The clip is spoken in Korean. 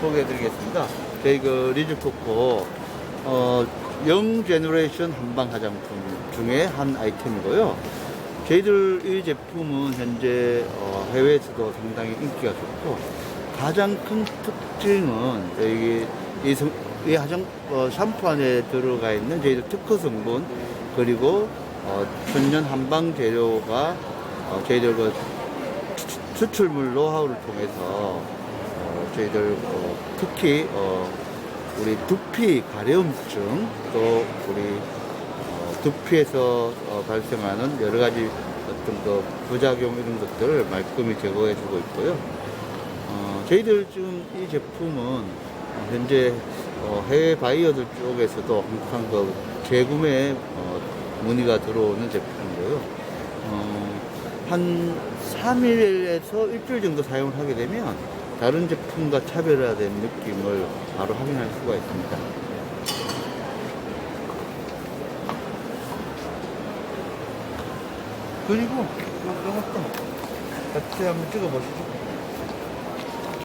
소개해 드리겠습니다. 저희 그 리즈코코, 어, 영 제너레이션 한방 화장품 중에 한 아이템이고요. 저희들 이 제품은 현재 어, 해외에서도 상당히 인기가 좋고, 가장 큰 특징은 저희 이, 성, 이 화장, 어, 샴푸 안에 들어가 있는 저희들 특허 성분, 그리고 어, 천연 한방 재료가 어, 저희들 그 추- 추출물 노하우를 통해서 어, 저희들 어, 특히 어, 우리 두피 가려움증 또 우리 어, 두피에서 어, 발생하는 여러 가지 어떤 그 부작용 이런 것들을 말끔히 제거해주고 있고요. 어, 저희들 지금 이 제품은 어, 현재 어, 해외 바이어들 쪽에서도 항상 그 재구매 어, 문의가 들어오는 제품이고요. 어, 한 3일에서 일주일 정도 사용을 하게 되면 다른 제품과 차별화된 느낌을 바로 확인할 수가 있습니다. 그리고 요- 요것도 같이 한번 찍어보시죠.